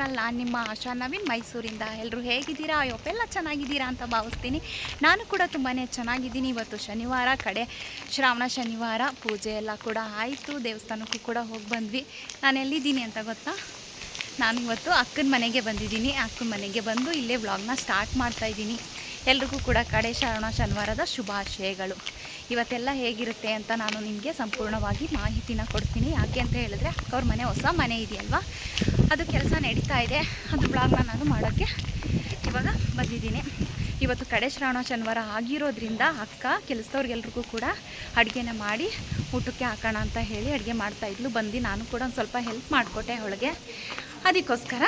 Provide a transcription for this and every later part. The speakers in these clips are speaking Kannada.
ಚಾನಲ್ ನಾನು ನಿಮ್ಮ ಆಶಾ ನವೀನ್ ಮೈಸೂರಿಂದ. ಎಲ್ಲರೂ ಹೇಗಿದ್ದೀರಾ? ಎಲ್ಲ ಚೆನ್ನಾಗಿದ್ದೀರಾ ಅಂತ ಭಾವಿಸ್ತೀನಿ. ನಾನು ಕೂಡ ತುಂಬಾ ಚೆನ್ನಾಗಿದ್ದೀನಿ. ಇವತ್ತು ಶನಿವಾರ, ಕಡೆ ಶ್ರಾವಣ ಶನಿವಾರ, ಪೂಜೆ ಎಲ್ಲ ಕೂಡ ಆಯಿತು. ದೇವಸ್ಥಾನಕ್ಕೂ ಕೂಡ ಹೋಗಿ ಬಂದ್ವಿ. ನಾನು ಎಲ್ಲಿದ್ದೀನಿ ಅಂತ ಗೊತ್ತಾ? ನಾನು ಇವತ್ತು ಅಕ್ಕನ ಮನೆಗೆ ಬಂದಿದ್ದೀನಿ. ಅಕ್ಕನ ಮನೆಗೆ ಬಂದು ಇಲ್ಲೇ ವ್ಲಾಗ್ನ ಸ್ಟಾರ್ಟ್ ಮಾಡ್ತಾಯಿದ್ದೀನಿ ಎಲ್ರಿಗೂ ಕೂಡ ಕಡೆ ಶ್ರಾವಣ ಶನಿವಾರದ ಶುಭಾಶಯಗಳು. ಇವತ್ತೆಲ್ಲ ಹೇಗಿರುತ್ತೆ ಅಂತ ನಾನು ನಿಮಗೆ ಸಂಪೂರ್ಣವಾಗಿ ಮಾಹಿತಿನ ಕೊಡ್ತೀನಿ. ಯಾಕೆ ಅಂತ ಹೇಳಿದ್ರೆ, ಅಕ್ಕವ್ರ ಮನೆ ಹೊಸ ಮನೆ ಇದೆಯಲ್ವಾ? ಅದು ಕೆಲಸ ನಡೀತಾ ಇದೆ. ಅದು ಬ್ಲಾಗ್ನ ನಾನು ಮಾಡೋಕ್ಕೆ ಇವಾಗ ಬಂದಿದ್ದೀನಿ. ಇವತ್ತು ಕಡೆ ಶ್ರಾವಣ ಶನಿವಾರ ಆಗಿರೋದ್ರಿಂದ ಅಕ್ಕ ಕೆಲಸದವ್ರಿಗೆಲ್ರಿಗೂ ಕೂಡ ಅಡುಗೆನ ಮಾಡಿ ಊಟಕ್ಕೆ ಹಾಕೋಣ ಅಂತ ಹೇಳಿ ಅಡುಗೆ ಮಾಡ್ತಾಯಿದ್ಲು ಬಂದು ನಾನು ಕೂಡ ಒಂದು ಸ್ವಲ್ಪ ಹೆಲ್ಪ್ ಮಾಡಿಕೊಟ್ಟೆ ಅವಳಿಗೆ. ಅದಕ್ಕೋಸ್ಕರ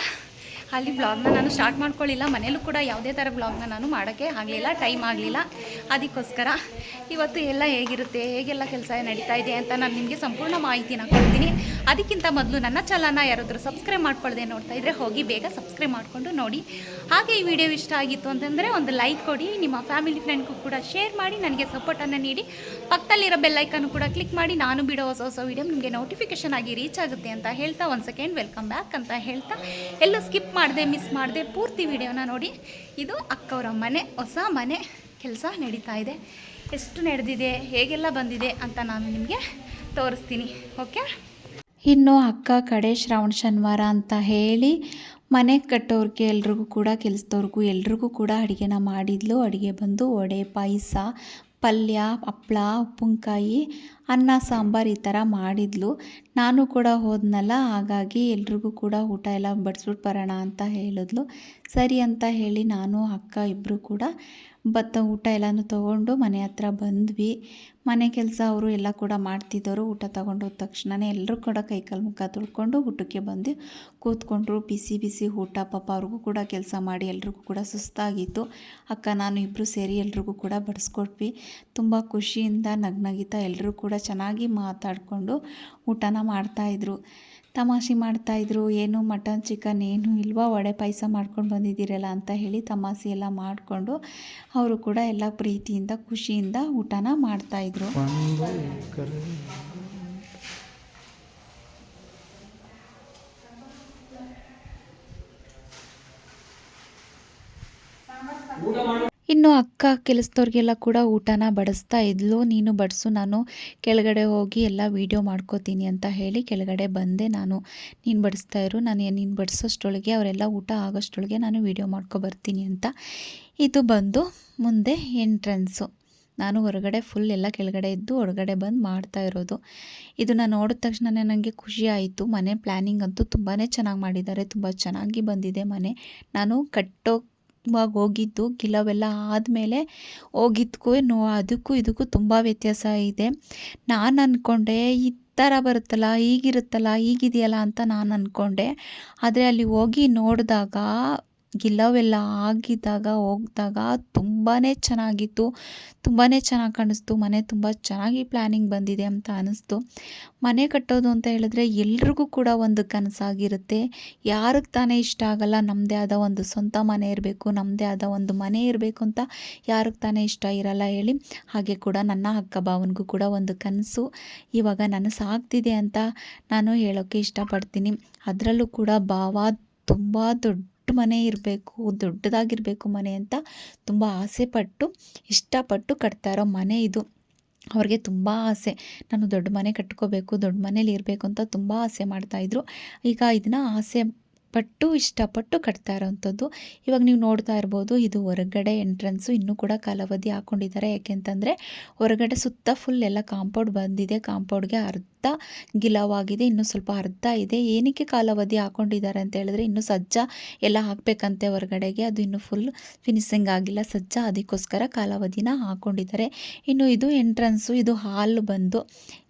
ಅಲ್ಲಿ ಬ್ಲಾಗ್ನ ನಾನು ಸ್ಟಾರ್ಟ್ ಮಾಡ್ಕೊಳ್ಳಿಲ್ಲ. ಮನೇಲೂ ಕೂಡ ಯಾವುದೇ ಥರ ಬ್ಲಾಗ್ನ ನಾನು ಮಾಡೋಕ್ಕೆ ಆಗಲಿಲ್ಲ ಟೈಮ್ ಆಗಲಿಲ್ಲ. ಅದಕ್ಕೋಸ್ಕರ ಇವತ್ತು ಎಲ್ಲ ಹೇಗಿರುತ್ತೆ, ಹೇಗೆಲ್ಲ ಕೆಲಸ ನಡೀತಾ ಇದೆ ಅಂತ ನಾನು ನಿಮಗೆ ಸಂಪೂರ್ಣ ಮಾಹಿತಿನ ಕೊಡ್ತೀನಿ. ಅದಕ್ಕಿಂತ ಮೊದಲು ನನ್ನ ಚಲನ ಯಾರಾದರೂ ಸಬ್ಸ್ಕ್ರೈಬ್ ಮಾಡ್ಕೊಳ್ಳದೆ ನೋಡ್ತಾ ಇದ್ದರೆ ಹೋಗಿ ಬೇಗ ಸಬ್ಸ್ಕ್ರೈಬ್ ಮಾಡಿಕೊಂಡು ನೋಡಿ. ಹಾಗೆ ಈ ವಿಡಿಯೋ ಇಷ್ಟ ಆಗಿತ್ತು ಅಂತಂದರೆ ಒಂದು ಲೈಕ್ ಕೊಡಿ, ನಿಮ್ಮ ಫ್ಯಾಮಿಲಿ ಫ್ರೆಂಡ್ಗೂ ಕೂಡ ಶೇರ್ ಮಾಡಿ, ನನಗೆ ಸಪೋರ್ಟನ್ನು ನೀಡಿ. ಪಕ್ಕದಲ್ಲಿರೋ ಬೆಲ್ಲೈಕನ್ನು ಕೂಡ ಕ್ಲಿಕ್ ಮಾಡಿ, ನಾನು ಬಿಡೋ ಹೊಸ ಹೊಸ ವಿಡಿಯೋ ನಿಮಗೆ ನೋಟಿಫಿಕೇಷನ್ ಆಗಿ ರೀಚ್ ಆಗುತ್ತೆ ಅಂತ ಹೇಳ್ತಾ ಒಂದು ಸೆಕೆಂಡ್ ವೆಲ್ಕಮ್ ಬ್ಯಾಕ್ ಅಂತ ಹೇಳ್ತಾ. ಎಲ್ಲ ಸ್ಕಿಪ್ ಮಾಡಿದೆ ಮಿಸ್ ಮಾಡಿದೆ, ಪೂರ್ತಿ ವಿಡಿಯೋನ ನೋಡಿ. ಇದು ಅಕ್ಕವರ ಮನೆ, ಹೊಸ ಮನೆ ಕೆಲಸ ನಡೀತಾ ಇದೆ. ಎಷ್ಟು ನಡೆದಿದೆ, ಹೇಗೆಲ್ಲ ಬಂದಿದೆ ಅಂತ ನಾನು ನಿಮಗೆ ತೋರಿಸ್ತೀನಿ ಓಕೆ ಇನ್ನು ಅಕ್ಕ ಕಡೆ ಶ್ರಾವಣ ಶನಿವಾರ ಅಂತ ಹೇಳಿ ಮನೆ ಕಟ್ಟೋರಿಗೆ ಎಲ್ರಿಗೂ ಕೂಡ, ಕೆಲಸದವ್ರಿಗೂ ಎಲ್ರಿಗೂ ಕೂಡ ಅಡುಗೆನ ಮಾಡಿದ್ಲು. ಅಡುಗೆ ಬಂದು ವಡೆ, ಪಾಯಸ, ಪಲ್ಯ ಹಪ್ಪಳ ಉಪ್ಪಿನಕಾಯಿ, ಅನ್ನ, ಸಾಂಬಾರು ಈ ಥರ ಮಾಡಿದ್ಲು. ನಾನು ಕೂಡ ಹೋದ್ನಲ್ಲ, ಹಾಗಾಗಿ ಎಲ್ರಿಗೂ ಕೂಡ ಊಟ ಎಲ್ಲ ಬಡಿಸ್ಬಿಟ್ಟು ಬರೋಣ ಅಂತ ಹೇಳಿದ್ಲು. ಸರಿ ಅಂತ ಹೇಳಿ ನಾನು, ಅಕ್ಕ ಇಬ್ಬರು ಕೂಡ ಭತ್ತ ಊಟ ಎಲ್ಲನೂ ತೊಗೊಂಡು ಮನೆ ಹತ್ರ ಬಂದ್ವಿ. ಮನೆ ಕೆಲಸ ಅವರು ಎಲ್ಲ ಕೂಡ ಮಾಡ್ತಿದ್ದವರು ಊಟ ತಗೊಂಡು ಹೋದ ತಕ್ಷಣವೇ ಎಲ್ಲರೂ ಕೂಡ ಕೈಕಾಲು ಮುಖ ತೊಳ್ಕೊಂಡು ಊಟಕ್ಕೆ ಬಂದು ಕೂತ್ಕೊಂಡ್ರು. ಬಿಸಿ ಬಿಸಿ ಊಟ ಪಾಪ ಅವ್ರಿಗೂ ಕೂಡ ಕೆಲಸ ಮಾಡಿ ಎಲ್ರಿಗೂ ಕೂಡ ಸುಸ್ತಾಗಿತ್ತು. ಅಕ್ಕ, ನಾನು ಇಬ್ಬರು ಸೇರಿ ಎಲ್ರಿಗೂ ಕೂಡ ಬಡಿಸ್ಕೊಟ್ವಿ. ತುಂಬ ಖುಷಿಯಿಂದ ನಗ್ನಗಿತಾ ಎಲ್ಲರೂ ಕೂಡ ಚೆನ್ನಾಗಿ ಮಾತಾಡಿಕೊಂಡು ಊಟನ ಮಾಡ್ತಾಯಿದ್ರು ತಮಾಷೆ ಮಾಡ್ತಾಯಿದ್ರು ಏನು ಮಟನ್, ಚಿಕನ್, ಏನು ಇಲ್ವಾ? ವಡೆ ಪಾಯಸ ಮಾಡ್ಕೊಂಡು ಬಂದಿದ್ದೀರಲ್ಲ ಅಂತ ಹೇಳಿ ತಮಾಷೆ ಎಲ್ಲ ಮಾಡಿಕೊಂಡು ಅವರು ಕೂಡ ಎಲ್ಲ ಪ್ರೀತಿಯಿಂದ ಖುಷಿಯಿಂದ ಊಟನ ಮಾಡ್ತಾಯಿದ್ರು ಒಂದು ಎಕರೆ. ಇನ್ನು ಅಕ್ಕ ಕೆಲಸದವ್ರಿಗೆಲ್ಲ ಕೂಡ ಊಟನ ಬಡಿಸ್ತಾ ಇದ್ಲು. ನೀನು ಬಡಿಸು, ನಾನು ಕೆಳಗಡೆ ಹೋಗಿ ಎಲ್ಲ ವೀಡಿಯೋ ಮಾಡ್ಕೋತೀನಿ ಅಂತ ಹೇಳಿ ಕೆಳಗಡೆ ಬಂದೆ ನಾನು. ನೀನು ಬಡಿಸ್ತಾ ಇರು, ನಾನು ನೀನು ಬಡಿಸೋಷ್ಟೊಳಗೆ ಅವರೆಲ್ಲ ಊಟ ಆಗೋಷ್ಟೊಳಗೆ ನಾನು ವೀಡಿಯೋ ಮಾಡ್ಕೊ ಬರ್ತೀನಿ ಅಂತ. ಇದು ಬಂದು ಮುಂದೆ ಎಂಟ್ರೆನ್ಸು. ನಾನು ಹೊರಗಡೆ ಫುಲ್ ಎಲ್ಲ ಕೆಳಗಡೆ ಇದ್ದು ಹೊರಗಡೆ ಬಂದು ಮಾಡ್ತಾ ಇರೋದು. ಇದನ್ನು ನೋಡಿದ ತಕ್ಷಣ ನನಗೆ ಖುಷಿ ಆಯಿತು. ಮನೆ ಪ್ಲ್ಯಾನಿಂಗ್ ಅಂತೂ ತುಂಬಾ ಚೆನ್ನಾಗಿ ಮಾಡಿದ್ದಾರೆ. ತುಂಬ ಚೆನ್ನಾಗಿ ಬಂದಿದೆ ಮನೆ. ನಾನು ಕಟ್ಟೋ ಇವಾಗ ಹೋಗಿದ್ದು, ಗಿಲವೆಲ್ಲ ಆದಮೇಲೆ ಹೋಗಿದ್ದಕ್ಕೂ ನೋ, ಅದಕ್ಕೂ ಇದಕ್ಕೂ ತುಂಬ ವ್ಯತ್ಯಾಸ ಇದೆ. ನಾನು ಅಂದ್ಕೊಂಡೆ ಈ ಥರ ಬರುತ್ತಲ್ಲ, ಹೀಗಿರುತ್ತಲ್ಲ, ಹೀಗಿದೆಯಲ್ಲ ಅಂತ ನಾನು ಅಂದ್ಕೊಂಡೆ ಆದರೆ ಅಲ್ಲಿ ಹೋಗಿ ನೋಡಿದಾಗ ಗಿಲವೆಲ್ಲ ಆಗಿದ್ದಾಗ, ಹೋಗ್ದಾಗ ತುಂಬಾ ಚೆನ್ನಾಗಿತ್ತು. ತುಂಬಾ ಚೆನ್ನಾಗಿ ಕಾಣಿಸ್ತು. ಮನೆ ತುಂಬ ಚೆನ್ನಾಗಿ ಪ್ಲ್ಯಾನಿಂಗ್ ಬಂದಿದೆ ಅಂತ ಅನ್ನಿಸ್ತು ಮನೆ ಕಟ್ಟೋದು ಅಂತ ಹೇಳಿದ್ರೆ ಎಲ್ರಿಗೂ ಕೂಡ ಒಂದು ಕನಸಾಗಿರುತ್ತೆ. ಯಾರಿಗೆ ತಾನೇ ಇಷ್ಟ ಆಗಲ್ಲ ನಮ್ಮದೇ ಆದ ಒಂದು ಸ್ವಂತ ಮನೆ ಇರಬೇಕು ನಮ್ಮದೇ ಆದ ಒಂದು ಮನೆ ಇರಬೇಕು ಅಂತ ಯಾರಿಗೆ ತಾನೇ ಇಷ್ಟ ಇರಲ್ಲ ಹೇಳಿ. ಹಾಗೆ ಕೂಡ ನನ್ನ ಅಕ್ಕ ಭಾವನಿಗೂ ಕೂಡ ಒಂದು ಕನಸು. ಇವಾಗ ನನಸಾಗ್ತಿದೆ ಅಂತ ನಾನು ಹೇಳೋಕ್ಕೆ ಇಷ್ಟಪಡ್ತೀನಿ. ಅದರಲ್ಲೂ ಕೂಡ ಭಾವ ತುಂಬ ದೊಡ್ಡ ಮನೆ ಇರಬೇಕು, ದೊಡ್ಡದಾಗಿರಬೇಕು ಮನೆ ಅಂತ ತುಂಬ ಆಸೆ ಪಟ್ಟು, ಇಷ್ಟಪಟ್ಟು ಕಟ್ತಾ ಇರೋ ಮನೆ ಇದು. ಅವ್ರಿಗೆ ತುಂಬ ಆಸೆ. ನಾನು ದೊಡ್ಡ ಮನೆ ಕಟ್ಕೋಬೇಕು, ದೊಡ್ಡ ಮನೇಲಿ ಇರಬೇಕು ಅಂತ ತುಂಬ ಆಸೆ ಮಾಡ್ತಾಯಿದ್ರು ಈಗ ಇದನ್ನು ಆಸೆ ಪಟ್ಟು, ಇಷ್ಟಪಟ್ಟು ಕಟ್ತಾ ಇರೋವಂಥದ್ದು ಇವಾಗ ನೀವು ನೋಡ್ತಾ ಇರ್ಬೋದು, ಇದು ಹೊರಗಡೆ ಎಂಟ್ರೆನ್ಸು ಇನ್ನೂ ಕೂಡ ಕಾಲಾವಧಿ ಹಾಕ್ಕೊಂಡಿದ್ದಾರೆ ಯಾಕೆಂತಂದರೆ ಹೊರಗಡೆ ಸುತ್ತ ಫುಲ್ ಎಲ್ಲ ಕಾಂಪೌಂಡ್ ಬಂದಿದೆ. ಕಾಂಪೌಂಡ್ಗೆ ಅರ್ಧ ಅರ್ಧ ಗಿಲವಾಗಿದೆ, ಇನ್ನು ಸ್ವಲ್ಪ ಅರ್ಧ ಇದೆ. ಏನಕ್ಕೆ ಕಾಲಾವಧಿ ಹಾಕೊಂಡಿದ್ದಾರೆ ಅಂತ ಹೇಳಿದ್ರೆ, ಇನ್ನು ಸಜ್ಜ ಎಲ್ಲ ಹಾಕಬೇಕಂತೆ ಹೊರಗಡೆಗೆ. ಅದು ಇನ್ನು ಫುಲ್ ಫಿನಿಶಿಂಗ್ ಆಗಿಲ್ಲ. ಸಜ್ಜ ಅದಕ್ಕೋಸ್ಕರ ಕಾಲಾವಧಿನ ಹಾಕೊಂಡಿದ್ದಾರೆ. ಇನ್ನು ಇದು ಎಂಟ್ರೆನ್ಸು ಇದು ಹಾಲ್ ಬಂದು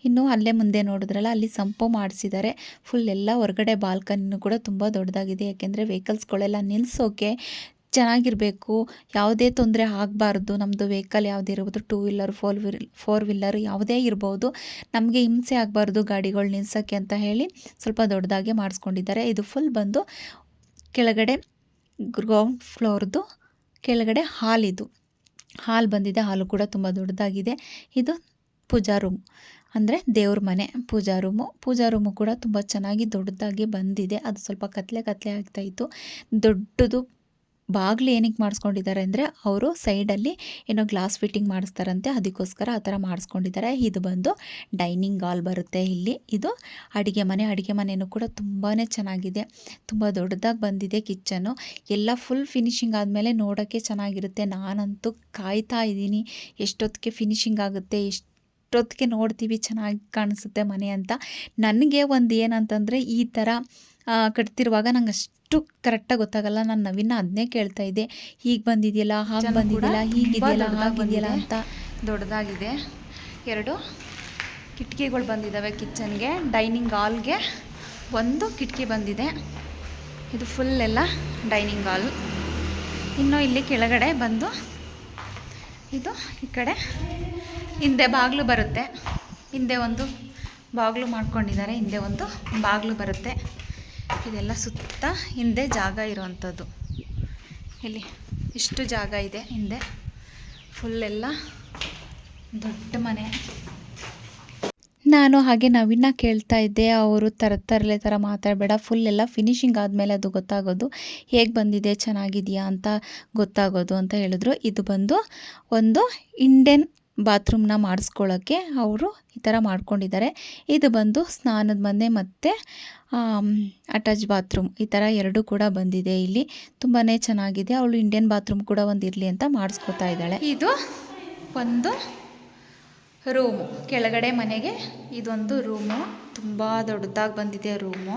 ಇನ್ನು ಅಲ್ಲೇ ಮುಂದೆ ನೋಡಿದ್ರಲ್ಲ, ಅಲ್ಲಿ ಸಂಪು ಮಾಡಿಸಿದ್ದಾರೆ. ಫುಲ್ ಎಲ್ಲ ಹೊರಗಡೆ ಬಾಲ್ಕನಿನೂ ಕೂಡ ತುಂಬ ದೊಡ್ಡದಾಗಿದೆ. ಯಾಕೆಂದರೆ ವೆಹಿಕಲ್ಸ್ಗಳೆಲ್ಲ ನಿಲ್ಲಿಸೋಕೆ ಚೆನ್ನಾಗಿರಬೇಕು, ಯಾವುದೇ ತೊಂದರೆ ಆಗಬಾರ್ದು ನಮ್ಮದು ವೆಹಿಕಲ್ ಯಾವುದೇ ಇರ್ಬೋದು two wheeler four wheel four wheeler ಯಾವುದೇ ಇರ್ಬೋದು, ನಮಗೆ ಹಿಂಸೆ ಆಗಬಾರ್ದು ಗಾಡಿಗಳು ನಿಲ್ಸೋಕ್ಕೆ ಅಂತ ಹೇಳಿ ಸ್ವಲ್ಪ ದೊಡ್ಡದಾಗೆ ಮಾಡಿಸ್ಕೊಂಡಿದ್ದಾರೆ. ಇದು ಫುಲ್ ಬಂದು ಕೆಳಗಡೆ ಗ್ರೌಂಡ್ ಫ್ಲೋರ್ದು ಕೆಳಗಡೆ ಹಾಲ್ ಇದು. ಹಾಲ್ ಬಂದಿದೆ ಹಾಲು ಕೂಡ ತುಂಬ ದೊಡ್ಡದಾಗಿದೆ. ಇದು ಪೂಜಾ ರೂಮ್ ಅಂದರೆ ದೇವ್ರ ಮನೆ, ಪೂಜಾ ರೂಮು ಪೂಜಾ ರೂಮು ಕೂಡ ತುಂಬ ಚೆನ್ನಾಗಿ ದೊಡ್ಡದಾಗಿ ಬಂದಿದೆ. ಅದು ಸ್ವಲ್ಪ ಕತ್ಲೆ ಕತ್ಲೆ ಆಗ್ತಾಯಿತ್ತು ದೊಡ್ಡದು ಬಾಗಿಲು ಏನಕ್ಕೆ ಮಾಡಿಸ್ಕೊಂಡಿದ್ದಾರೆ ಅಂದರೆ ಅವರು ಸೈಡಲ್ಲಿ ಏನೋ ಗ್ಲಾಸ್ ಫಿಟ್ಟಿಂಗ್ ಮಾಡಿಸ್ತಾರಂತೆ, ಅದಕ್ಕೋಸ್ಕರ ಆ ಥರ ಮಾಡಿಸ್ಕೊಂಡಿದ್ದಾರೆ. ಇದು ಬಂದು ಡೈನಿಂಗ್ ಹಾಲ್ ಬರುತ್ತೆ ಇಲ್ಲಿ. ಇದು ಅಡುಗೆ ಮನೆ. ಅಡುಗೆ ಮನೆಯೂ ಕೂಡ ತುಂಬಾ ಚೆನ್ನಾಗಿದೆ. ತುಂಬ ದೊಡ್ಡದಾಗಿ ಬಂದಿದೆ ಕಿಚನ್ನು ಎಲ್ಲ ಫುಲ್ ಫಿನಿಶಿಂಗ್ ಆದಮೇಲೆ ನೋಡೋಕ್ಕೆ ಚೆನ್ನಾಗಿರುತ್ತೆ. ನಾನಂತೂ ಕಾಯ್ತಾ ಇದ್ದೀನಿ. ಎಷ್ಟೊತ್ತಿಗೆ ಫಿನಿಶಿಂಗ್ ಆಗುತ್ತೆ ಎಷ್ಟು ಎಷ್ಟೊತ್ತಿಗೆ ನೋಡ್ತೀವಿ, ಚೆನ್ನಾಗಿ ಕಾಣಿಸುತ್ತೆ ಮನೆ ಅಂತ. ನನಗೆ ಒಂದು ಏನಂತಂದರೆ ಈ ಥರ ಕಟ್ತಿರುವಾಗ ನಂಗೆ ಅಷ್ಟು ಕರೆಕ್ಟಾಗಿ ಗೊತ್ತಾಗಲ್ಲ. ನಾನು ನವೀನ ಅದನ್ನೇ ಕೇಳ್ತಾ ಇದ್ದೆ. ಹೀಗೆ ಬಂದಿದೆಯಲ್ಲ ಹಾಗೆ ಬಂದಿದೆಯಲ್ಲ ಹೀಗಿದೆಯಲ್ಲ ಹಾಗಿದೆಯಲ್ಲ ಅಂತ. ದೊಡ್ಡದಾಗಿದೆ. ಎರಡು ಕಿಟಕಿಗಳು ಬಂದಿದ್ದಾವೆ ಕಿಚನ್ಗೆ ಡೈನಿಂಗ್ ಹಾಲ್ಗೆ. ಒಂದು ಕಿಟಕಿ ಬಂದಿದೆ. ಇದು ಫುಲ್ ಎಲ್ಲ ಡೈನಿಂಗ್ ಹಾಲ್. ಇನ್ನು ಇಲ್ಲಿ ಕೆಳಗಡೆ ಬಂದು ಇದು ಈ ಕಡೆ ಹಿಂದೆ ಬಾಗಿಲು ಬರುತ್ತೆ. ಹಿಂದೆ ಒಂದು ಬಾಗಿಲು ಮಾಡ್ಕೊಂಡಿದ್ದಾರೆ. ಹಿಂದೆ ಒಂದು ಬಾಗಿಲು ಬರುತ್ತೆ. ಇದೆಲ್ಲ ಸುತ್ತ ಹಿಂದೆ ಜಾಗ ಇರುವಂಥದ್ದು. ಇಲ್ಲಿ ಇಷ್ಟು ಜಾಗ ಇದೆ ಹಿಂದೆ. ಫುಲ್ಲೆಲ್ಲ ದೊಡ್ಡ ಮನೆ. ನಾನು ಹಾಗೆ ನವೀನ ಕೇಳ್ತಾ ಇದ್ದೆ, ಅವರು ಥರ ತರಲೆ ಥರ ಮಾತಾಡಬೇಡ ಫುಲ್ ಎಲ್ಲ ಫಿನಿಶಿಂಗ್ ಆದಮೇಲೆ ಅದು ಗೊತ್ತಾಗೋದು. ಹೇಗೆ ಬಂದಿದೆ, ಚೆನ್ನಾಗಿದೆಯಾ ಅಂತ ಗೊತ್ತಾಗೋದು ಅಂತ ಹೇಳಿದ್ರು. ಇದು ಬಂದು ಒಂದು ಇಂಡಿಯನ್ ಬಾತ್ರೂಮ್ನ ಮಾಡಿಸ್ಕೊಳ್ಳೋಕ್ಕೆ ಅವರು ಈ ಥರ ಮಾಡ್ಕೊಂಡಿದ್ದಾರೆ. ಇದು ಬಂದು ಸ್ನಾನದ ಮನೆ ಮತ್ತು ಅಟ್ಯಾಚ್ ಬಾತ್ರೂಮ್ ಈ ಥರ ಎರಡೂ ಕೂಡ ಬಂದಿದೆ ಇಲ್ಲಿ. ತುಂಬಾ ಚೆನ್ನಾಗಿದೆ. ಅವಳು ಇಂಡಿಯನ್ ಬಾತ್ರೂಮ್ ಕೂಡ ಒಂದು ಇರಲಿ ಅಂತ ಮಾಡಿಸ್ಕೊತಾ ಇದ್ದಾಳೆ. ಇದು ಒಂದು ರೂಮು ಕೆಳಗಡೆ ಮನೆಗೆ ಇದೊಂದು ರೂಮು ತುಂಬ ದೊಡ್ಡದಾಗಿ ಬಂದಿದೆ ರೂಮು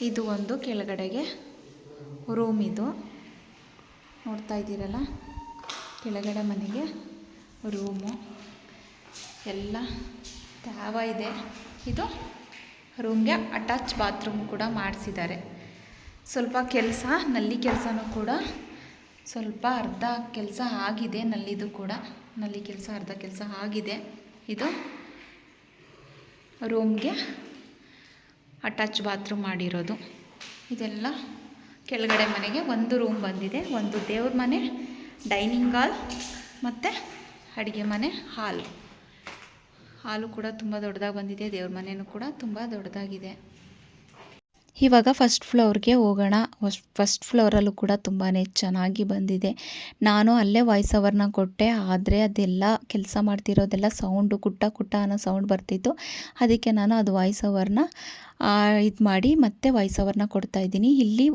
ಇದು ಒಂದು ಕೆಳಗಡೆಗೆ ರೂಮ್ ಇದು. ನೋಡ್ತಾ ಇದ್ದೀರಲ್ಲ? ಕೆಳಗಡೆ ಮನೆಗೆ ರೂಮು ಎಲ್ಲ ತ್ಯಾವ ಇದೆ. ಇದು ರೂಮ್ಗೆ ಅಟ್ಯಾಚ್ ಬಾತ್ರೂಮ್ ಕೂಡ ಮಾಡಿಸಿದ್ದಾರೆ. ಸ್ವಲ್ಪ ಕೆಲಸ, ನಲ್ಲಿ ಕೆಲಸನೂ ಕೂಡ ಸ್ವಲ್ಪ ಅರ್ಧ ಕೆಲಸ ಆಗಿದೆ, ನಲ್ಲಿದು ಕೂಡ. ನಲ್ಲಿ ಕೆಲಸ, ಅರ್ಧ ಕೆಲಸ ಆಗಿದೆ. ಇದು ರೂಮ್ಗೆ ಅಟ್ಯಾಚ್ ಬಾತ್ರೂಮ್ ಮಾಡಿರೋದು. ಇದೆಲ್ಲ ಕೆಳಗಡೆ ಮನೆಗೆ ಒಂದು ರೂಮ್ ಬಂದಿದೆ. ಒಂದು ದೇವ್ರ ಮನೆ, ಡೈನಿಂಗ್ ಹಾಲ್ ಮತ್ತು ಅಡುಗೆ ಮನೆ ಹಾಲ್. ಹಾಲು ಕೂಡ ತುಂಬ ದೊಡ್ಡದಾಗಿ ಬಂದಿದೆ, ದೇವ್ರ ಮನೆಯೂ ಕೂಡ ತುಂಬ ದೊಡ್ಡದಾಗಿದೆ. ಇವಾಗ ಫಸ್ಟ್ ಫ್ಲೋರ್ಗೆ ಹೋಗೋಣ. ಫಸ್ಟ್ ಫ್ಲೋರಲ್ಲೂ ಕೂಡ ತುಂಬಾ ಚೆನ್ನಾಗಿ ಬಂದಿದೆ. ನಾನು ಅಲ್ಲೇ ವಾಯ್ಸ್ ಓವರ್ನ ಕೊಟ್ಟೆ, ಆದರೆ ಅದೆಲ್ಲ ಕೆಲಸ ಮಾಡ್ತಿರೋದೆಲ್ಲ ಸೌಂಡು ಕುಟ್ಟ ಕುಟ್ಟ ಅನ್ನೋ ಸೌಂಡ್ ಬರ್ತಿತ್ತು. ಅದಕ್ಕೆ ನಾನು ಅದು ವಾಯ್ಸ್ ಓವರ್ನ ಇದು ಮಾಡಿ ಮತ್ತೆ ವಾಯ್ಸ್ ಅವರ್ನ ಕೊಡ್ತಾ ಇದ್ದೀನಿ. ಇಲ್ಲಿ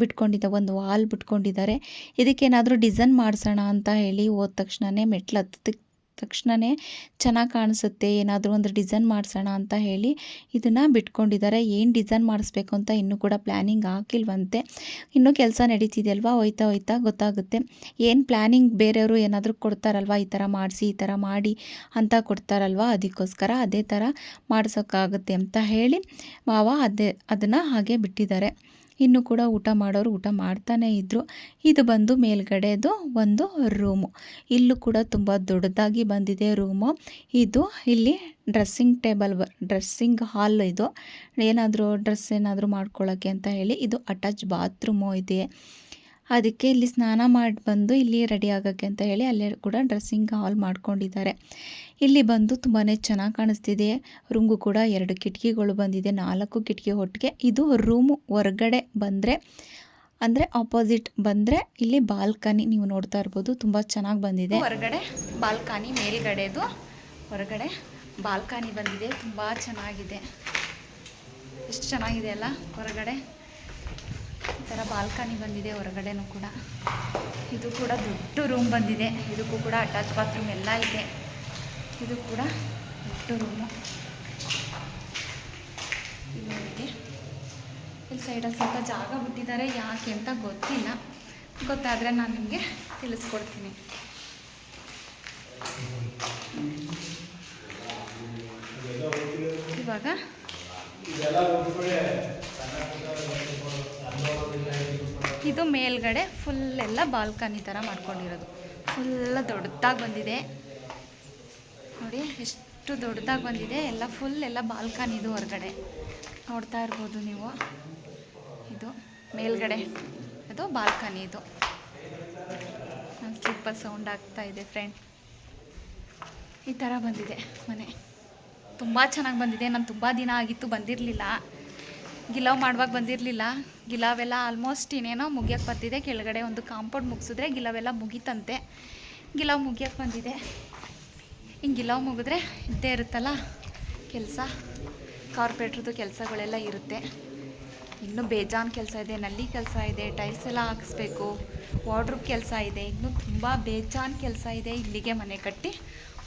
ಬಿಟ್ಕೊಂಡಿದ್ದ ಒಂದು ವಾಲ್ ಬಿಟ್ಕೊಂಡಿದ್ದಾರೆ. ಇದಕ್ಕೇನಾದರೂ ಡಿಸೈನ್ ಮಾಡಿಸೋಣ ಅಂತ ಹೇಳಿ ಹೋದ ತಕ್ಷಣವೇ ಮೆಟ್ಲು ಹತ್ತಿದ ತಕ್ಷಣವೇ ಚೆನ್ನಾಗಿ ಕಾಣಿಸುತ್ತೆ, ಏನಾದರೂ ಒಂದು ಡಿಸೈನ್ ಮಾಡಿಸೋಣ ಅಂತ ಹೇಳಿ ಇದನ್ನು ಬಿಟ್ಕೊಂಡಿದ್ದಾರೆ. ಏನು ಡಿಸೈನ್ ಮಾಡಿಸ್ಬೇಕು ಅಂತ ಇನ್ನೂ ಕೂಡ ಪ್ಲ್ಯಾನಿಂಗ್ ಹಾಕಿಲ್ವಂತೆ. ಇನ್ನೂ ಕೆಲಸ ನಡೀತಿದೆಯಲ್ವಾ? ಹೋಯ್ತಾ ಹೋಯ್ತಾ ಗೊತ್ತಾಗುತ್ತೆ. ಏನು ಪ್ಲ್ಯಾನಿಂಗ್ ಬೇರೆಯವರು ಏನಾದರೂ ಕೊಡ್ತಾರಲ್ವ? ಈ ಥರ ಮಾಡಿಸಿ, ಈ ಥರ ಮಾಡಿ ಅಂತ ಕೊಡ್ತಾರಲ್ವ? ಅದಕ್ಕೋಸ್ಕರ ಅದೇ ಥರ ಮಾಡಿಸೋಕ್ಕಾಗುತ್ತೆ ಅಂತ ಹೇಳಿ ಮಾವ ಅದೇ, ಅದನ್ನು ಹಾಗೆ ಬಿಟ್ಟಿದ್ದಾರೆ. ಇನ್ನು ಕೂಡ ಊಟ ಮಾಡೋರು ಊಟ ಮಾಡ್ತಾನೇ ಇದ್ದರು ಇದು ಬಂದು ಮೇಲ್ಗಡೆದು ಒಂದು ರೂಮು. ಇಲ್ಲೂ ಕೂಡ ತುಂಬ ದೊಡ್ಡದಾಗಿ ಬಂದಿದೆ ರೂಮು. ಇದು ಇಲ್ಲಿ ಡ್ರೆಸ್ಸಿಂಗ್ ಟೇಬಲ್ ಡ್ರೆಸ್ಸಿಂಗ್ ಹಾಲ್ ಇದು. ಏನಾದರೂ ಡ್ರೆಸ್ ಏನಾದರೂ ಮಾಡ್ಕೊಳ್ಳೋಕ್ಕೆ ಅಂತ ಹೇಳಿ ಇದು ಅಟ್ಯಾಚ್ ಬಾತ್ರೂಮು ಇದೆ. ಅದಕ್ಕೆ ಇಲ್ಲಿ ಸ್ನಾನ ಮಾಡಿ ಬಂದು ಇಲ್ಲಿ ರೆಡಿ ಆಗೋಕ್ಕೆ ಅಂತ ಹೇಳಿ ಅಲ್ಲೇ ಕೂಡ ಡ್ರೆಸ್ಸಿಂಗ್ ಹಾಲ್ ಮಾಡ್ಕೊಂಡಿದ್ದಾರೆ. ಇಲ್ಲಿ ಬಂದು ತುಂಬಾ ಚೆನ್ನಾಗಿ ಕಾಣಿಸ್ತಿದೆ. ರೂಮ್ಗೂ ಕೂಡ ಎರಡು ಕಿಟಕಿಗಳು ಬಂದಿದೆ. ನಾಲ್ಕು ಕಿಟಕಿ ಒಟ್ಟಿಗೆ. ಇದು ರೂಮು ಹೊರಗಡೆ ಬಂದರೆ, ಅಂದರೆ ಆಪೋಸಿಟ್ ಬಂದರೆ ಇಲ್ಲಿ ಬಾಲ್ಕನಿ ನೀವು ನೋಡ್ತಾ ಇರ್ಬೋದು. ತುಂಬ ಚೆನ್ನಾಗಿ ಬಂದಿದೆ. ಹೊರಗಡೆ ಬಾಲ್ಕನಿ ಮೇಲ್ಗಡೆದು ಹೊರಗಡೆ ಬಾಲ್ಕನಿ ಬಂದಿದೆ. ತುಂಬ ಚೆನ್ನಾಗಿದೆ. ಎಷ್ಟು ಚೆನ್ನಾಗಿದೆ ಅಲ್ಲ? ಹೊರಗಡೆ ಈ ಥರ ಬಾಲ್ಕನಿ ಬಂದಿದೆ ಹೊರಗಡೆನೂ ಕೂಡ. ಇದು ಕೂಡ ದೊಡ್ಡ ರೂಮ್ ಬಂದಿದೆ. ಇದಕ್ಕೂ ಕೂಡ ಅಟ್ಯಾಚ್ ಬಾತ್ರೂಮ್ ಎಲ್ಲ ಇದೆ. ಇದು ಕೂಡ ದೊಡ್ಡ ರೂಮ್ ಇದೆ ಇಲ್ಲಿ ಸೈಡಲ್ಲಿ ಸ್ವಲ್ಪ ಜಾಗ ಬಿಟ್ಟಿದ್ದಾರೆ. ಯಾಕೆ ಅಂತ ಗೊತ್ತಿಲ್ಲ. ಗೊತ್ತಾದರೆ ನಾನು ನಿಮಗೆ ತಿಳಿಸ್ಕೊಡ್ತೀನಿ. ಇವಾಗ ಇದು ಮೇಲ್ಗಡೆ ಫುಲ್ ಎಲ್ಲ ಬಾಲ್ಕನಿ ಥರ ಮಾಡ್ಕೊಂಡಿರೋದು. ಫುಲ್ಲ ದೊಡ್ಡದಾಗಿ ಬಂದಿದೆ. ನೋಡಿ, ಎಷ್ಟು ದೊಡ್ಡದಾಗಿ ಬಂದಿದೆ. ಎಲ್ಲ ಫುಲ್ ಎಲ್ಲ ಬಾಲ್ಕನಿದು ಹೊರಗಡೆ. ನೋಡ್ತಾ ಇರ್ಬೋದು ನೀವು. ಇದು ಮೇಲ್ಗಡೆ. ಅದು ಬಾಲ್ಕನಿ ಇದು ಸ್ಲೀಪರ್ ಸೌಂಡ್ ಆಗ್ತಾ ಇದೆ ಫ್ರೆಂಡ್ ಈ ಥರ ಬಂದಿದೆ ಮನೆ. ತುಂಬ ಚೆನ್ನಾಗಿ ಬಂದಿದೆ. ನಾನು ತುಂಬ ದಿನ ಆಗಿತ್ತು, ಬಂದಿರಲಿಲ್ಲ. ಗಿಲಾವ್ ಮಾಡುವಾಗ ಬಂದಿರಲಿಲ್ಲ. ಗಿಲಾವೆಲ್ಲ ಆಲ್ಮೋಸ್ಟ್ ಇನ್ನೇನೋ ಮುಗಿಯೋಕ್ಕೆ ಬರ್ತಿದೆ. ಕೆಳಗಡೆ ಒಂದು ಕಾಂಪೌಂಡ್ ಮುಗಿಸಿದ್ರೆ ಗಿಲಾವೆಲ್ಲ ಮುಗೀತಂತೆ. ಗಿಲಾವ್ ಮುಗಿಯೋಕ್ಕೆ ಬಂದಿದೆ. ಹಿಂಗೆ ಗಿಲಾವ್ ಮುಗಿದ್ರೆ ಇದ್ದೇ ಇರುತ್ತಲ್ಲ ಕೆಲಸ. ಕಾರ್ಪೊರೇಟ್ರದ್ದು ಕೆಲಸಗಳೆಲ್ಲ ಇರುತ್ತೆ. ಇನ್ನೂ ಬೇಜಾನ್ ಕೆಲಸ ಇದೆ, ನಲ್ಲಿ ಕೆಲಸ ಇದೆ ಟೈಲ್ಸ್ ಎಲ್ಲ ಹಾಕಿಸ್ಬೇಕು. ವಾರ್ಡ್ರೂಬ್ ಕೆಲಸ ಇದೆ. ಇನ್ನೂ ತುಂಬ ಬೇಜಾನ್ ಕೆಲಸ ಇದೆ. ಇಲ್ಲಿಗೆ ಮನೆ ಕಟ್ಟಿ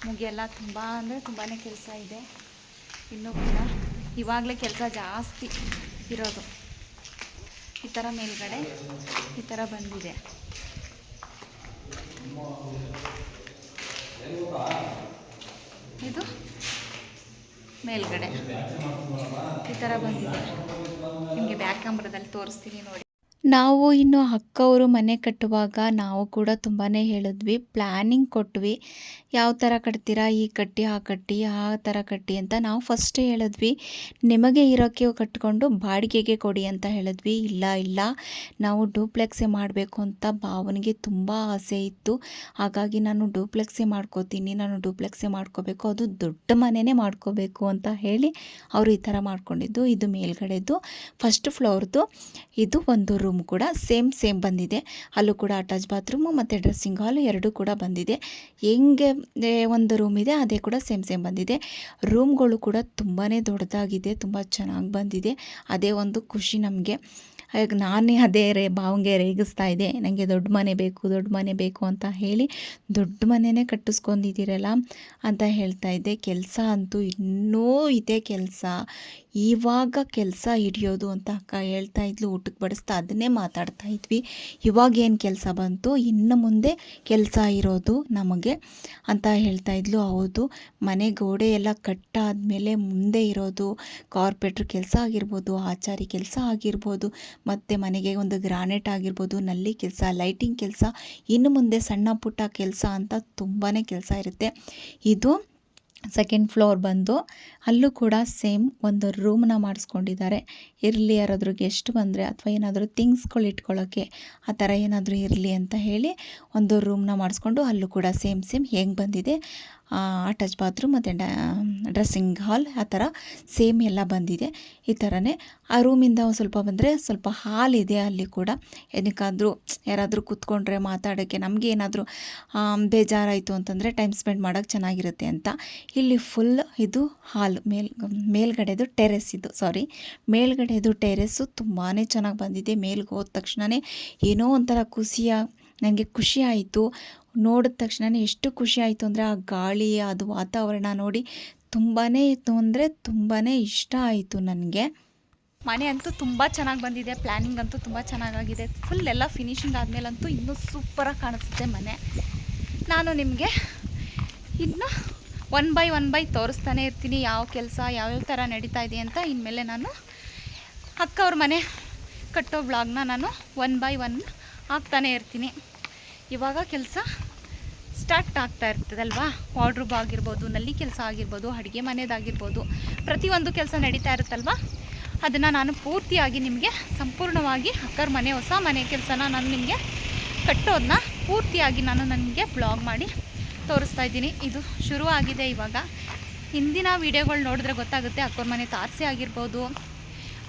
ಮುಗಿಯೆಲ್ಲ. ತುಂಬ ಅಂದರೆ ತುಂಬಾ ಕೆಲಸ ಇದೆ. ಇನ್ನೂ ಕೂಡ ಇವಾಗಲೇ ಕೆಲಸ ಜಾಸ್ತಿ. ಇರೋದು. ಈ ಥರ ಮೇಲ್ಗಡೆ ಈ ಥರ ಬಂದಿದೆ. ಇದು ಮೇಲ್ಗಡೆ. ಈ ಥರ ಬಂದಿದೆ. ನಿಮಗೆ ಬ್ಯಾಕ್ ಕ್ಯಾಮ್ರದಲ್ಲಿ ತೋರಿಸ್ತೀನಿ ನೋಡಿ. ನಾವು ಇನ್ನು ಅಕ್ಕವರು ಮನೆ ಕಟ್ಟುವಾಗ ನಾವು ಕೂಡ ತುಂಬಾ ಹೇಳಿದ್ವಿ ಪ್ಲ್ಯಾನಿಂಗ್ ಕೊಟ್ವಿ. ಯಾವ ಥರ ಕಟ್ತೀರಾ, ಈ ಕಟ್ಟಿ, ಆ ಕಟ್ಟಿ, ಆ ಥರ ಕಟ್ಟಿ ಅಂತ ನಾವು ಫಸ್ಟೇ ಹೇಳಿದ್ವಿ. ನಿಮಗೆ ಇರೋಕ್ಕೆ ಕಟ್ಕೊಂಡು ಬಾಡಿಗೆಗೆ ಕೊಡಿ ಅಂತ ಹೇಳಿದ್ವಿ. ಇಲ್ಲ ಇಲ್ಲ. ನಾವು ಡೂಪ್ಲೆಕ್ಸೇ ಮಾಡಬೇಕು ಅಂತ ಭಾವನಿಗೆ ತುಂಬ ಆಸೆ ಇತ್ತು. ಹಾಗಾಗಿ ನಾನು ಡೂಪ್ಲೆಕ್ಸೇ ಮಾಡ್ಕೋತೀನಿ, ನಾನು ಡೂಪ್ಲೆಕ್ಸೇ ಮಾಡ್ಕೋಬೇಕು, ಅದು ದೊಡ್ಡ ಮನೆಯೇ ಮಾಡ್ಕೋಬೇಕು ಅಂತ ಹೇಳಿ ಅವರು ಈ ಥರ ಮಾಡ್ಕೊಂಡಿದ್ದು. ಇದು ಮೇಲ್ಗಡೆದು ಫಸ್ಟ್ ಫ್ಲೋರ್ದು ಇದು ಒಂದು ರೂಮ್ ಕೂಡ ಸೇಮ್ ಸೇಮ್ ಬಂದಿದೆ. ಅಲ್ಲೂ ಕೂಡ ಅಟ್ಯಾಚ್ ಬಾತ್ರೂಮು ಮತ್ತು ಡ್ರೆಸ್ಸಿಂಗ್ ಹಾಲು ಎರಡೂ ಕೂಡ ಬಂದಿದೆ. ಹೆಂಗೆ ಒಂದು ರೂಮ್ ಇದೆ, ಅದೇ ಕೂಡ ಸೇಮ್ ಸೇಮ್ ಬಂದಿದೆ. ರೂಮ್ಗಳು ಕೂಡ ತುಂಬಾ ದೊಡ್ಡದಾಗಿದೆ, ತುಂಬ ಚೆನ್ನಾಗಿ ಬಂದಿದೆ. ಅದೇ ಒಂದು ಖುಷಿ ನಮಗೆ. ನಾನೇ ಅದೇ ರೇ, ಭಾವಂಗೆ ರೇಗಿಸ್ತಾ ಇದ್ದೆ. ನನಗೆ ದೊಡ್ಡ ಮನೆ ಬೇಕು, ದೊಡ್ಡ ಮನೆ ಬೇಕು ಅಂತ ಹೇಳಿ ದೊಡ್ಡ ಮನೆಯೇ ಕಟ್ಟಿಸ್ಕೊಂಡಿದ್ದೀರಲ್ಲ ಅಂತ ಹೇಳ್ತಾ ಇದ್ದೆ. ಕೆಲಸ ಅಂತೂ ಇನ್ನೂ ಇದೆ ಕೆಲಸ. ಇವಾಗ ಕೆಲಸ ಹಿಡಿಯೋದು ಅಂತ ಅಕ್ಕ ಹೇಳ್ತಾ ಇದ್ಲು, ಊಟಕ್ಕೆ ಬಡಿಸ್ತಾ ಅದನ್ನೇ ಮಾತಾಡ್ತಾ ಇದ್ವಿ. ಇವಾಗ ಏನು ಕೆಲಸ ಬಂತು? ಇನ್ನು ಮುಂದೆ ಕೆಲಸ ಇರೋದು ನಮಗೆ ಅಂತ ಹೇಳ್ತಾ ಇದ್ಲು. ಹೌದು, ಮನೆ ಗೋಡೆ ಎಲ್ಲ ಕಟ್ಟಾದಮೇಲೆ ಮುಂದೆ ಇರೋದು, ಕಾರ್ಪೆಟ್ರ್ ಕೆಲಸ ಆಗಿರ್ಬೋದು, ಆಚಾರಿ ಕೆಲಸ ಆಗಿರ್ಬೋದು, ಮತ್ತು ಮನೆಗೆ ಒಂದು ಗ್ರಾನೈಟ್ ಆಗಿರ್ಬೋದು, ನಲ್ಲಿ ಕೆಲಸ, ಲೈಟಿಂಗ್ ಕೆಲಸ, ಇನ್ನು ಮುಂದೆ ಸಣ್ಣ ಪುಟ್ಟ ಕೆಲಸ ಅಂತ ತುಂಬಾ ಕೆಲಸ ಇರುತ್ತೆ. ಇದು ಸೆಕೆಂಡ್ ಫ್ಲೋರ್ ಬಂದು ಅಲ್ಲೂ ಕೂಡ ಸೇಮ್ ಒಂದು ರೂಮ್ನ ಮಾಡಿಸ್ಕೊಂಡಿದ್ದಾರೆ. ಇರಲಿ ಯಾರಾದರೂ ಗೆಸ್ಟ್ ಬಂದರೆ ಅಥವಾ ಏನಾದರೂ ಥಿಂಗ್ಸ್ಗಳು ಇಟ್ಕೊಳ್ಳೋಕ್ಕೆ ಆ ಥರ ಏನಾದರೂ ಇರಲಿ ಅಂತ ಹೇಳಿ ಒಂದು ರೂಮ್ನ ಮಾಡಿಸ್ಕೊಂಡು ಅಲ್ಲೂ ಕೂಡ ಸೇಮ್ ಸೇಮ್ ಹೆಂಗೆ ಬಂದಿದೆ. ಅಟ್ಯಾಚ್ ಬಾತ್ರೂಮ್ ಮತ್ತು ಡ್ರೆಸ್ಸಿಂಗ್ ಹಾಲ್ ಆ ಥರ ಸೇಮ್ ಎಲ್ಲ ಬಂದಿದೆ. ಈ ಥರನೇ ಆ ರೂಮಿಂದ ಒಂದು ಸ್ವಲ್ಪ ಬಂದರೆ ಸ್ವಲ್ಪ ಹಾಲ್ ಇದೆ ಅಲ್ಲಿ ಕೂಡ. ಏನಕ್ಕಾದರೂ ಯಾರಾದರೂ ಕೂತ್ಕೊಂಡ್ರೆ ಮಾತಾಡೋಕ್ಕೆ ನಮಗೆ ಏನಾದರೂ ಬೇಜಾರಾಯಿತು ಅಂತಂದರೆ ಟೈಮ್ ಸ್ಪೆಂಡ್ ಮಾಡೋಕ್ಕೆ ಚೆನ್ನಾಗಿರುತ್ತೆ ಅಂತ. ಇಲ್ಲಿ ಫುಲ್ ಇದು ಹಾಲ್ ಮೇಲ್, ಮೇಲ್ಗಡೆದು ಟೆರೆಸ್ ಇದು ಸಾರಿ ಮೇಲ್ಗಡೆದು ಟೆರೆಸ್ಸು ತುಂಬಾ ಚೆನ್ನಾಗಿ ಬಂದಿದೆ. ಮೇಲ್ಗೆ ಹೋದ ತಕ್ಷಣವೇ ಏನೋ ಒಂಥರ ಖುಷಿಯ ನನಗೆ ಖುಷಿ ಆಯಿತು. ನೋಡಿದ ತಕ್ಷಣ ಎಷ್ಟು ಖುಷಿ ಆಯಿತು ಅಂದರೆ ಆ ಗಾಳಿ, ಅದು ವಾತಾವರಣ ನೋಡಿ ತುಂಬಾ ಇತ್ತು ಅಂದರೆ ತುಂಬಾ ಇಷ್ಟ ಆಯಿತು ನನಗೆ. ಮನೆ ಅಂತೂ ತುಂಬ ಚೆನ್ನಾಗಿ ಬಂದಿದೆ ಪ್ಲ್ಯಾನಿಂಗ್ ಅಂತೂ ತುಂಬ ಚೆನ್ನಾಗಾಗಿದೆ. ಫುಲ್ ಎಲ್ಲ ಫಿನಿಶಿಂಗ್ ಆದಮೇಲಂತೂ ಇನ್ನೂ ಸೂಪರಾಗಿ ಕಾಣಿಸುತ್ತೆ ಮನೆ. ನಾನು ನಿಮಗೆ ಇನ್ನು ಒನ್ ಬೈ ಒನ್ ಬೈ ತೋರಿಸ್ತಾನೆ ಇರ್ತೀನಿ, ಯಾವ ಕೆಲಸ ಯಾವ್ಯಾವ ಥರ ನಡೀತಾ ಇದೆ ಅಂತ. ಇನ್ಮೇಲೆ ನಾನು ಅಕ್ಕ ಅವ್ರ ಮನೆ ಕಟ್ಟೋ ಬ್ಲಾಗ್ನ ನಾನು ಒನ್ ಬೈ ಒನ್ ಹಾಕ್ತಾನೆ ಇರ್ತೀನಿ. ಇವಾಗ ಕೆಲಸ ಸ್ಟಾರ್ಟ್ ಆಗ್ತಾ ಇರ್ತದಲ್ವಾ? ವಾರ್ಡ್ರೂಬ್ ಆಗಿರ್ಬೋದು, ನಲ್ಲಿ ಕೆಲಸ ಆಗಿರ್ಬೋದು, ಅಡುಗೆ ಮನೆಯದಾಗಿರ್ಬೋದು ಪ್ರತಿಯೊಂದು ಕೆಲಸ ನಡೀತಾ ಇರುತ್ತಲ್ವಾ? ಅದನ್ನು ನಾನು ಪೂರ್ತಿಯಾಗಿ ನಿಮಗೆ ಸಂಪೂರ್ಣವಾಗಿ ಅಕ್ಕರ ಮನೆ, ಹೊಸ ಮನೆ ಕೆಲಸನ ನಾನು ನಿಮಗೆ ಕಟ್ಟೋದನ್ನ ಪೂರ್ತಿಯಾಗಿ ನಾನು ನನಗೆ ಬ್ಲಾಗ್ ಮಾಡಿ ತೋರಿಸ್ತಾ ಇದ್ದೀನಿ. ಇದು ಶುರು ಆಗಿದೆ ಇವಾಗ. ಹಿಂದಿನ ವೀಡಿಯೋಗಳು ನೋಡಿದ್ರೆ ಗೊತ್ತಾಗುತ್ತೆ ಅಕ್ಕವ್ರ ಮನೆ ತಾರಸಿ ಆಗಿರ್ಬೋದು,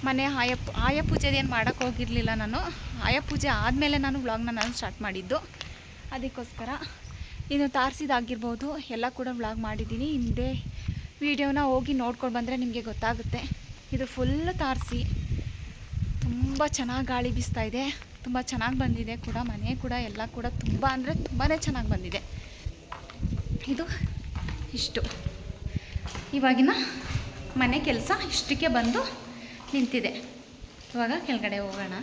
ಮನೆ ಆಯ ಆಯ ಪೂಜೆದೇನು ಮಾಡೋಕ್ಕೋಗಿರಲಿಲ್ಲ ನಾನು. ಆಯ ಪೂಜೆ ಆದಮೇಲೆ ನಾನು ವ್ಲಾಗ್ನ ನಾನು ಸ್ಟಾರ್ಟ್ ಮಾಡಿದ್ದು. ಅದಕ್ಕೋಸ್ಕರ ಇನ್ನು ತಾರಸಿದಾಗಿರ್ಬೋದು, ಎಲ್ಲ ಕೂಡ ವ್ಲಾಗ್ ಮಾಡಿದ್ದೀನಿ. ಹಿಂದೆ ವೀಡಿಯೋನ ಹೋಗಿ ನೋಡ್ಕೊಂಡು ಬಂದರೆ ನಿಮಗೆ ಗೊತ್ತಾಗುತ್ತೆ. ಇದು ಫುಲ್ ತಾರಸಿ. ತುಂಬ ಚೆನ್ನಾಗಿ ಗಾಳಿ ಬೀಸ್ತಾ ಇದೆ. ತುಂಬ ಚೆನ್ನಾಗಿ ಬಂದಿದೆ ಕೂಡ. ಮನೆ ಕೂಡ, ಎಲ್ಲ ಕೂಡ ತುಂಬ ಅಂದರೆ ತುಂಬಾ ಚೆನ್ನಾಗಿ ಬಂದಿದೆ. ಇದು ಇಷ್ಟು. ಇವಾಗಿನ ಮನೆ ಕೆಲಸ ಇಷ್ಟಕ್ಕೆ ಬಂದು ನಿಂತಿದೆ. ಇವಾಗ ಕೆಳಗಡೆ ಹೋಗೋಣ.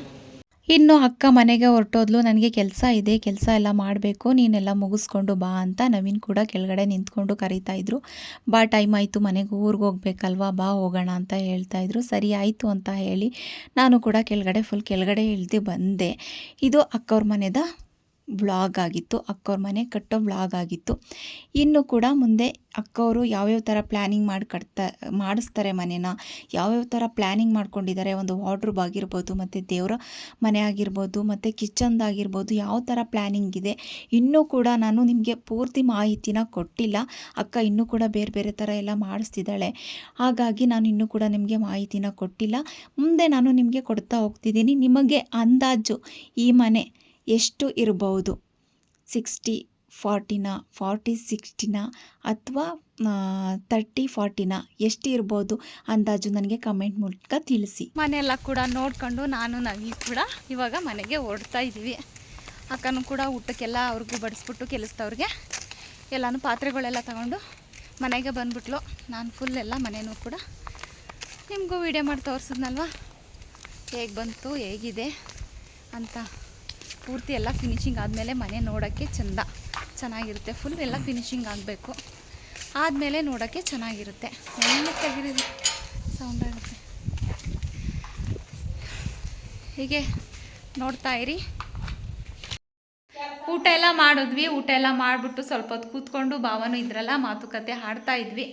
ಇನ್ನು ಅಕ್ಕ ಮನೆಗೆ ಹೊರಟೋದ್ಲು, ನನಗೆ ಕೆಲಸ ಇದೆ, ಕೆಲಸ ಎಲ್ಲ ಮಾಡಬೇಕು, ನೀನೆಲ್ಲ ಮುಗಿಸ್ಕೊಂಡು ಬಾ ಅಂತ ನವೀನ್ ಕೂಡ ಕೆಳಗಡೆ ನಿಂತ್ಕೊಂಡು ಕರೀತಾ ಇದ್ರು. ಬಾ, ಟೈಮ್ ಆಯಿತು, ಮನೆಗೆ ಊರಿಗೆ ಹೋಗ್ಬೇಕಲ್ವಾ, ಬಾ, ಹೋಗೋಣ ಅಂತ ಹೇಳ್ತಾ ಇದ್ರು. ಸರಿ, ಆಯಿತು ಅಂತ ಹೇಳಿ ನಾನು ಕೂಡ ಕೆಳಗಡೆ ಫುಲ್ ಕೆಳಗಡೆ ಇಳ್ದು ಬಂದೆ. ಇದು ಅಕ್ಕವ್ರ ಮನೆದ ವ್ಲಾಗ್ ಆಗಿತ್ತು, ಅಕ್ಕವ್ರ ಮನೆ ಕಟ್ಟೋ ವ್ಲಾಗ್ ಆಗಿತ್ತು. ಇನ್ನು ಕೂಡ ಮುಂದೆ ಅಕ್ಕವರು ಯಾವ್ಯಾವ ಥರ ಪ್ಲ್ಯಾನಿಂಗ್ ಮಾಡಿ ಕಟ್ತಾ, ಮಾಡಿಸ್ತಾರೆ ಮನೇನ, ಯಾವ್ಯಾವ ಥರ ಪ್ಲ್ಯಾನಿಂಗ್ ಮಾಡ್ಕೊಂಡಿದ್ದಾರೆ, ಒಂದು ವಾರ್ಡ್ರೂಬ್ ಆಗಿರ್ಬೋದು, ಮತ್ತು ದೇವರ ಮನೆ ಆಗಿರ್ಬೋದು, ಮತ್ತು ಕಿಚನ್ದಾಗಿರ್ಬೋದು ಯಾವ ಥರ ಪ್ಲ್ಯಾನಿಂಗ್ ಇದೆ, ಇನ್ನೂ ಕೂಡ ನಾನು ನಿಮಗೆ ಪೂರ್ತಿ ಮಾಹಿತಿನ ಕೊಟ್ಟಿಲ್ಲ. ಅಕ್ಕ ಇನ್ನೂ ಕೂಡ ಬೇರೆ ಬೇರೆ ಥರ ಎಲ್ಲ ಮಾಡಿಸ್ತಿದ್ದಾಳೆ. ಹಾಗಾಗಿ ನಾನು ಇನ್ನೂ ಕೂಡ ನಿಮಗೆ ಮಾಹಿತಿನ ಕೊಟ್ಟಿಲ್ಲ. ಮುಂದೆ ನಾನು ನಿಮಗೆ ಕೊಡ್ತಾ ಹೋಗ್ತಿದ್ದೀನಿ. ನಿಮಗೆ ಅಂದಾಜು ಈ ಮನೆ ಎಷ್ಟು ಇರಬಹುದು? ಸಿಕ್ಸ್ಟಿ ಫಾರ್ಟಿನ ಫಾರ್ಟಿ ಸಿಕ್ಸ್ಟಿನ ಅಥವಾ ತರ್ಟಿ ಫಾರ್ಟಿನ ಎಷ್ಟು ಇರ್ಬೋದು ಅಂದಾಜು ನನಗೆ ಕಮೆಂಟ್ ಮೂಲಕ ತಿಳಿಸಿ. ಮನೆಯೆಲ್ಲ ಕೂಡ ನೋಡ್ಕೊಂಡು ನಾನು ನವಿ ಕೂಡ ಇವಾಗ ಮನೆಗೆ ಓಡ್ತಾ ಇದ್ದೀವಿ. ಅಕ್ಕನೂ ಕೂಡ ಊಟಕ್ಕೆಲ್ಲ ಅವ್ರಿಗೂ ಬಡಿಸ್ಬಿಟ್ಟು ಕೆಲಸದವ್ರಿಗೆ ಎಲ್ಲನೂ ಪಾತ್ರೆಗಳೆಲ್ಲ ತಗೊಂಡು ಮನೆಗೆ ಬಂದ್ಬಿಟ್ಲು. ನಾನು ಫುಲ್ ಎಲ್ಲ ಮನೆಯೂ ಕೂಡ ನಿಮಗೂ ವಿಡಿಯೋ ಮಾಡಿ ತೋರಿಸಿದ್ನಲ್ವ? ಹೇಗೆ ಬಂತು, ಹೇಗಿದೆ ಅಂತ ಪೂರ್ತಿ ಎಲ್ಲ ಫಿನಿಶಿಂಗ್ ಆದಮೇಲೆ ಮನೆ ನೋಡೋಕ್ಕೆ ಚೆಂದ. ಚೆನ್ನಾಗಿರುತ್ತೆ. ಫುಲ್ ಎಲ್ಲ ಫಿನಿಶಿಂಗ್ ಆಗಬೇಕು. ಆದಮೇಲೆ ನೋಡೋಕ್ಕೆ ಚೆನ್ನಾಗಿರುತ್ತೆ. ಮೆಲ್ಲಕ್ಕಾಗಿರೋದು ಸೌಂಡ್ ಆಗುತ್ತೆ. ಹೀಗೆ ನೋಡ್ತಾ ಇರಿ. ಊಟ ಎಲ್ಲ ಮಾಡಿದ್ವಿ. ಊಟ ಎಲ್ಲ ಮಾಡಿಬಿಟ್ಟು ಸ್ವಲ್ಪ ಹೊತ್ತು ಕೂತ್ಕೊಂಡು ಭಾವನೂ ಇದ್ರಲ್ಲ ಮಾತುಕತೆ ಹಾಡ್ತಾ ಇದ್ವಿ.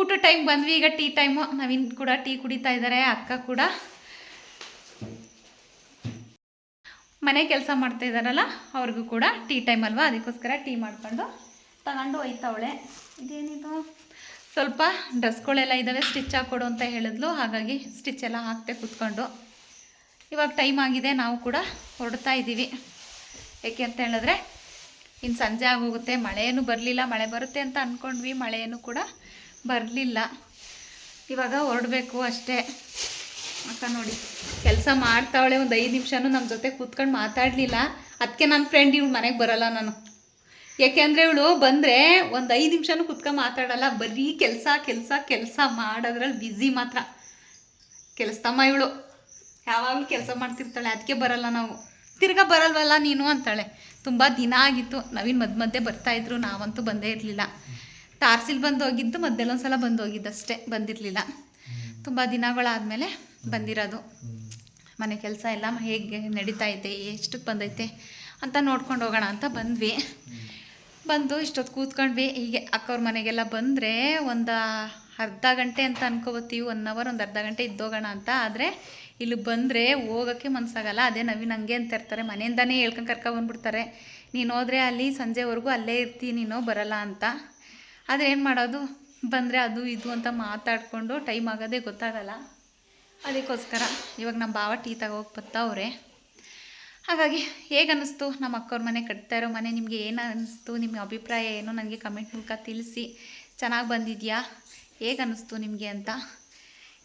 ಊಟ ಟೈಮ್ ಬಂದ್ವಿ. ಈಗ ಟೀ ಟೈಮು ನವೀನ್ ಕೂಡ ಟೀ ಕುಡಿತಾ ಇದ್ದಾರೆ ಅಕ್ಕ ಕೂಡ ಮನೆ ಕೆಲಸ ಮಾಡ್ತಾ ಇದ್ದಾರಲ್ಲ ಅವ್ರಿಗೂ ಕೂಡ ಟೀ ಟೈಮ್ ಅಲ್ವಾ? ಅದಕ್ಕೋಸ್ಕರ ಟೀ ಮಾಡ್ಕೊಂಡು ತಗೊಂಡು ಹೋಯ್ತವಳೆ. ಇದೇನಿದು? ಸ್ವಲ್ಪ ಡ್ರೆಸ್ಗಳೆಲ್ಲ ಇದ್ದಾವೆ ಸ್ಟಿಚ್ ಹಾಕ್ಕೊಡು ಅಂತ ಹೇಳಿದ್ಲು. ಹಾಗಾಗಿ ಸ್ಟಿಚ್ ಎಲ್ಲ ಹಾಕ್ತೆ ಕೂತ್ಕೊಂಡು. ಇವಾಗ ಟೈಮ್ ಆಗಿದೆ, ನಾವು ಕೂಡ ಹೊರಡ್ತಾ ಇದ್ದೀವಿ. ಏಕೆ ಅಂತ ಹೇಳಿದ್ರೆ ಇನ್ನು ಸಂಜೆ ಆಗೋಗುತ್ತೆ. ಮಳೆಯೂ ಬರಲಿಲ್ಲ. ಮಳೆ ಬರುತ್ತೆ ಅಂತ ಅಂದ್ಕೊಂಡ್ವಿ ಮಳೆಯೂ ಕೂಡ ಬರಲಿಲ್ಲ. ಇವಾಗ ಹೊರಡಬೇಕು ಅಷ್ಟೇ. ಅಕ್ಕ ನೋಡಿ. ಕೆಲಸ ಮಾಡ್ತಾವಳೆ ಒಂದು ಐದು ನಿಮಿಷನೂ ನಮ್ಮ ಜೊತೆ ಕೂತ್ಕೊಂಡು ಮಾತಾಡಲಿಲ್ಲ. ಅದಕ್ಕೆ ನನ್ನ ಫ್ರೆಂಡ್ ಇವಳು ಮನೆಗೆ ಬರಲ್ಲ ನಾನು. ಯಾಕೆಂದರೆ ಇವಳು ಬಂದರೆ ಒಂದು ಐದು ನಿಮಿಷನೂ ಕೂತ್ಕೊಂಡು ಮಾತಾಡಲ್ಲ. ಬರೀ ಕೆಲಸ ಕೆಲಸ ಕೆಲಸ ಮಾಡೋದ್ರಲ್ಲಿ ಬ್ಯುಸಿ ಮಾತ್ರ. ಕೆಲಸದಮ್ಮ ಇವಳು. ಯಾವಾಗಲೂ ಕೆಲಸ ಮಾಡ್ತಿರ್ತಾಳೆ. ಅದಕ್ಕೆ ಬರಲ್ಲ ನಾವು. ತಿರ್ಗಾ ಬರಲ್ವಲ್ಲ ನೀನು ಅಂತಾಳೆ. ತುಂಬ ದಿನ ಆಗಿತ್ತು. ನವೀನ್ ಮಧ್ಯ ಮಧ್ಯೆ ಬರ್ತಾಯಿದ್ರು ನಾವಂತೂ ಬಂದೇ ಇರಲಿಲ್ಲ. ತಾರ್ಸಿಲ್ ಬಂದು ಹೋಗಿದ್ದು ಮಧ್ಯೆಲ್ಲೊಂದು ಸಲ ಬಂದು ಹೋಗಿದ್ದಷ್ಟೇ. ಬಂದಿರಲಿಲ್ಲ. ತುಂಬ ದಿನಗಳಾದಮೇಲೆ ಬಂದಿರೋದು. ಮನೆ ಕೆಲಸ ಎಲ್ಲ ಹೇಗೆ ನಡೀತಾ ಐತೆ ಎಷ್ಟಕ್ಕೆ ಬಂದೈತೆ ಅಂತ ನೋಡ್ಕೊಂಡು ಹೋಗೋಣ ಅಂತ ಬಂದ್ವಿ. ಬಂದು ಇಷ್ಟೊತ್ತು ಕೂತ್ಕೊಂಡ್ವಿ. ಹೀಗೆ ಅಕ್ಕವ್ರ ಮನೆಗೆಲ್ಲ ಬಂದರೆ ಒಂದು ಅರ್ಧ ಗಂಟೆ ಅಂತ ಅನ್ಕೋಬತ್ತೀವಿ. ಒನ್ ಅವರ್ ಒಂದು ಅರ್ಧ ಗಂಟೆ ಇದ್ದೋಗೋಣ ಅಂತ. ಆದರೆ ಇಲ್ಲಿ ಬಂದರೆ ಹೋಗೋಕ್ಕೆ ಮನಸ್ಸಾಗಲ್ಲ ಅದೇ ನವೀನ್ ಹಂಗೆ ಅಂತ ಇರ್ತಾರೆ. ಮನೆಯಿಂದನೇ ಹೇಳ್ಕೊಂಡು ಕರ್ಕೊಬಂದ್ಬಿಡ್ತಾರೆ ನೀನು ಹೋದರೆ ಅಲ್ಲಿ ಸಂಜೆವರೆಗೂ ಅಲ್ಲೇ ಇರ್ತೀನಿ ನೀನು ಬರಲ್ಲ ಅಂತ. ಆದರೆ ಏನು ಮಾಡೋದು? ಬಂದರೆ ಅದು ಇದು ಅಂತ ಮಾತಾಡಿಕೊಂಡು ಟೈಮ್ ಆಗೋದೇ ಗೊತ್ತಾಗಲ್ಲ. ಅದಕ್ಕೋಸ್ಕರ ಇವಾಗ ನಮ್ಮ ಬಾವ ಟೀ ತಗೋಗಿ ಬರ್ತಾವ್ರೆ ಹಾಗಾಗಿ ಹೇಗೆ ಅನ್ನಿಸ್ತು? ನಮ್ಮ ಅಕ್ಕವ್ರ ಮನೆ ಕಟ್ತಾ ಇರೋ ಮನೆ ನಿಮಗೆ ಏನು ಅನ್ನಿಸ್ತು? ನಿಮ್ಮ ಅಭಿಪ್ರಾಯ ಏನು? ನನಗೆ ಕಮೆಂಟ್ ಮೂಲಕ ತಿಳಿಸಿ. ಚೆನ್ನಾಗಿ ಬಂದಿದೆಯಾ? ಹೇಗೆ ಅನ್ನಿಸ್ತು ನಿಮಗೆ ಅಂತ?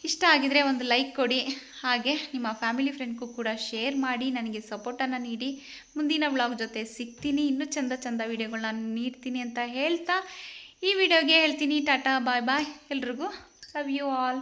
ಇಷ್ಟ ಆಗಿದರೆ ಒಂದು ಲೈಕ್ ಕೊಡಿ. ಹಾಗೆ ನಿಮ್ಮ ಫ್ಯಾಮಿಲಿ ಫ್ರೆಂಡ್ಗೂ ಕೂಡ ಶೇರ್ ಮಾಡಿ, ನನಗೆ ಸಪೋರ್ಟನ್ನು ನೀಡಿ. ಮುಂದಿನ ವ್ಲಾಗ್ ಜೊತೆ ಸಿಗ್ತೀನಿ. ಇನ್ನೂ ಚಂದ ಚಂದ ವೀಡಿಯೋಗಳನ್ನ ನೀಡ್ತೀನಿ ಅಂತ ಹೇಳ್ತಾ ಈ ವಿಡಿಯೋಗೆ ಹೇಳ್ತೀನಿ. ಟಾಟಾ ಬಾಯ್ ಬಾಯ್ ಎಲ್ರಿಗೂ ಲವ್ ಯು ಆಲ್